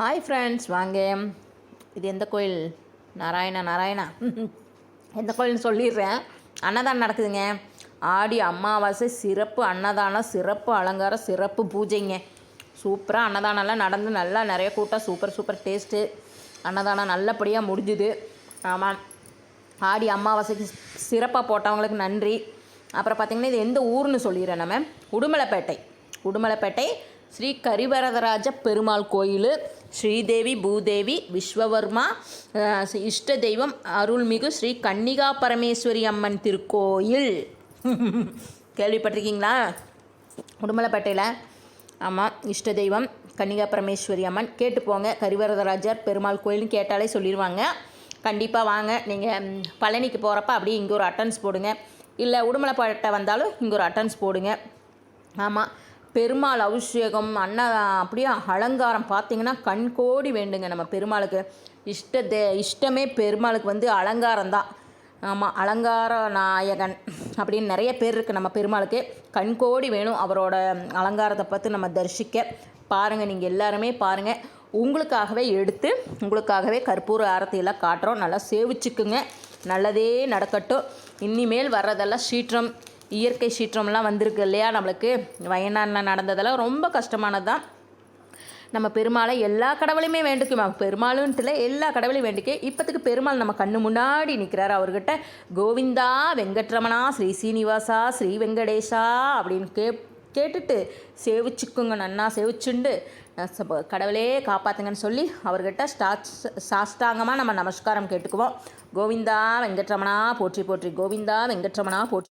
Hi friends வாங்க. இது எந்த கோயில்? நாராயணா நாராயணா. எந்த கோயில்னு சொல்லிடுறேன். அன்னதானம் நடக்குதுங்க. ஆடி அமாவாசை சிறப்பு அன்னதானம் சிறப்பு அலங்காரம் சிறப்பு பூஜைங்க. சூப்பராக அன்னதானம்லாம் நடந்து நல்லா நிறைய கூட்டம். Super super taste. அன்னதானம் நல்லபடியாக முடிஞ்சுது. ஆமாம் ஆடி அமாவாசைக்கு சிறப்பாக போட்டவங்களுக்கு நன்றி. அப்புறம் பார்த்திங்கன்னா இது எந்த ஊர்னு சொல்லிடுறேன் நம்ம. உடுமலைப்பேட்டை. உடுமலைப்பேட்டை ஸ்ரீ கரிவரதராஜ பெருமாள் கோயில் ஸ்ரீதேவி பூதேவி விஸ்வவர்மா இஷ்ட தெய்வம் அருள்மிகு ஸ்ரீ கன்னிகா பரமேஸ்வரி அம்மன் திருக்கோயில். கேள்விப்பட்டிருக்கீங்களா? உடுமலைப்பேட்டையில். ஆமாம் இஷ்ட தெய்வம் கன்னிகா பரமேஸ்வரி அம்மன். கேட்டு போங்க கரிவரதராஜர் பெருமாள் கோயில்னு கேட்டாலே சொல்லிடுவாங்க கண்டிப்பாக வாங்க. நீங்கள் பழனிக்கு போகிறப்ப அப்படியே இங்கே ஒரு அட்டன்ஸ் போடுங்க. இல்லை உடுமலைப்பேட்டை வந்தாலும் இங்கே ஒரு அட்டன்ஸ் போடுங்க. ஆமாம் பெருமாள் அபிஷேகம் அண்ணா அப்படியே அலங்காரம் பார்த்தீங்கன்னா கண்கோடி வேண்டுங்க நம்ம பெருமாளுக்கு. இஷ்டத்தை இஷ்டமே பெருமாளுக்கு வந்து அலங்காரம் தான். ஆமாம் அலங்கார நாயகன் அப்படின்னு நிறைய பேர் இருக்குது நம்ம பெருமாளுக்கு. கண்கோடி வேணும் அவரோட அலங்காரத்தை பார்த்து நம்ம தரிசிக்க. பாருங்கள் நீங்கள் எல்லாருமே பாருங்கள் உங்களுக்காகவே எடுத்து உங்களுக்காகவே கற்பூர ஆரத்தியெல்லாம் காட்டுறோம். நல்லா சேவிச்சுக்குங்க. நல்லதே நடக்கட்டும். இனிமேல் வர்றதெல்லாம் சீற்றம். இயற்கை சீற்றம்லாம் வந்திருக்கு இல்லையா? நம்மளுக்கு வயநாடில் நடந்ததெல்லாம் ரொம்ப கஷ்டமானது தான் நம்ம பெருமாளை எல்லா கடவுளையுமே வேண்டிக்குமா? பெருமாளுன்ட்டுல எல்லா கடவுளையும் வேண்டிக்கே இப்போத்துக்கு பெருமாள் நம்ம கண்ணு முன்னாடி நிற்கிறாரு அவர்கிட்ட கோவிந்தா வெங்கட்ரமணா ஸ்ரீ சீனிவாசா ஸ்ரீ வெங்கடேஷா அப்படின்னு கே கேட்டுட்டு சேவிச்சுக்குங்க நன்னா சேவிச்சுண்டு. கடவுளே காப்பாத்துங்கன்னு சொல்லி அவர்கிட்ட ஸ்டாச் சாஷ்டாங்கமாக நம்ம நமஸ்காரம் கேட்டுக்குவோம். கோவிந்தா வெங்கட்ரமணா போற்றி போற்றி. கோவிந்தா வெங்கட்ரமணா போற்றி.